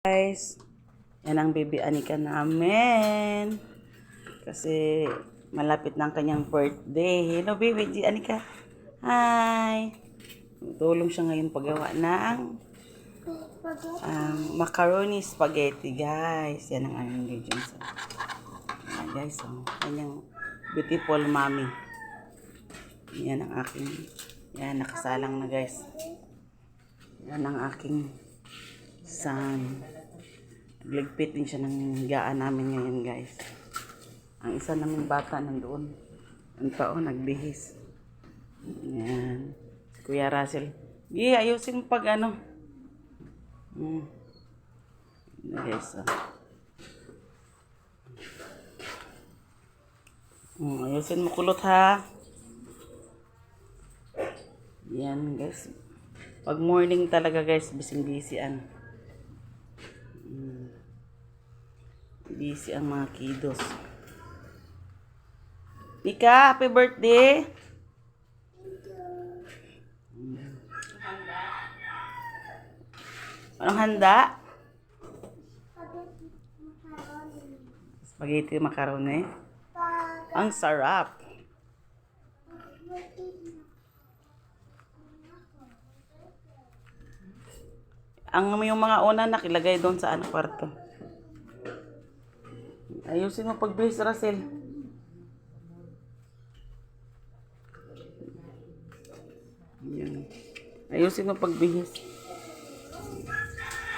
guys. Yan ang baby anika namin. Kasi malapit na ang kanyang birthday. Hello baby, di anika. Hi. Tulong siya ngayon paggawa ng um, macaroni spaghetti guys. Yan ang aming ingredients. Yan guys, oh. Kanyang beautiful mommy. Yan ang aking yan, nakasalang na guys. Yan ang aking son. Nagligpit din siya ng higaan namin ngayon, guys. Ang isa naming bata nandoon. Ang tao, nagbihis. Yan. Si Kuya Russell. Gi, ayusin mo pag ano. Hmm. Guys, oh. Hmm, ayusin mo kulot, ha. Yan, guys. Pag morning talaga, guys, bising-busy Busy ang mga kiddos. Mika, happy birthday! Anong handa? Spaghetti macaroni. Ang sarap. Ang yung mga una nakilagay doon sa ano kwarto. Ayusin mo pagbihis, Russell. Yan. Ayusin mo pagbihis.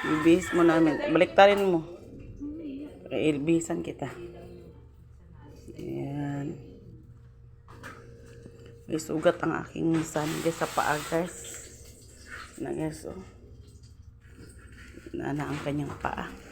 Ibihis mo namin. Baliktarin mo. Ilbihisan kita. Yan. May sugat ang aking guys sa paa guys. Na guys oh. Na ang kanyang paa.